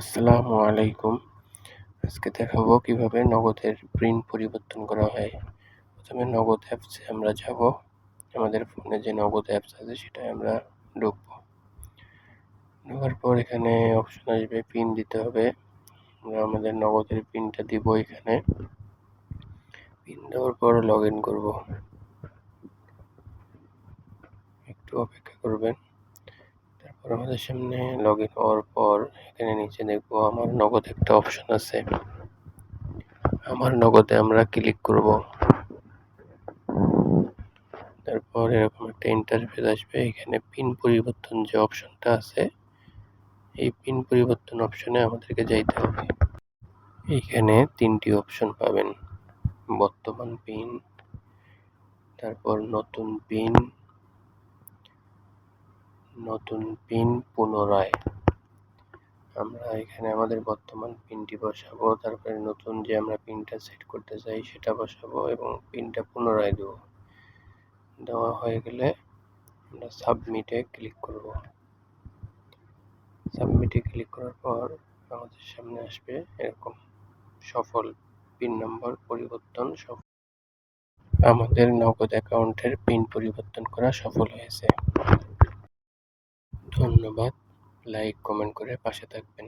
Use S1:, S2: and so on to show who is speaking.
S1: আসসালামু আলাইকুম। আজকে দেখাবো কীভাবে নগদের প্রিন্ট পরিবর্তন করা হয়। প্রথমে নগদ অ্যাপসে আমরা যাব। আমাদের ফোনে যে নগদ অ্যাপস আছে সেটা আমরা ঢুকবো। ঢোকার পর এখানে অপশন আসবে পিন দিতে হবে। আমরা আমাদের নগদের পিনটা দিব এখানে। পিন দেওয়ার পর লগ ইন করব। একটু অপেক্ষা করবেন। তারপর আমাদের সামনে লগ ইন হওয়ার পর এখানে নিচে দেখব আমার নগদ একটা অপশন আছে। আমার নগদে আমরা ক্লিক করব। তারপর এরকম একটা ইন্টারফেস আসবে। এখানে পিন পরিবর্তন যে অপশনটা আছে, এই পিন পরিবর্তন অপশনে আমাদেরকে যাইতে হবে। এইখানে তিনটি অপশন পাবেন। বর্তমান পিন তারপর নতুন পিন নতুন পিন পুনরায়। আমরা এখানে আমাদের বর্তমান পিনটি বসাবো, তারপরে নতুন যে আমরা পিনটা সেট করতে চাই সেটা বসাবো এবং পিনটা পুনরায় দেবো। দেওয়া হয়ে গেলে আমরা সাবমিটে ক্লিক করব। সাবমিটে ক্লিক করার পর আমাদের সামনে আসবে এরকম সফল পিন নম্বর পরিবর্তন, সফল। আমাদের নগদ অ্যাকাউন্টের পিন পরিবর্তন করা সফল হয়েছে। ধন্যবাদ। লাইক কমেন্ট করে পাশে থাকবেন।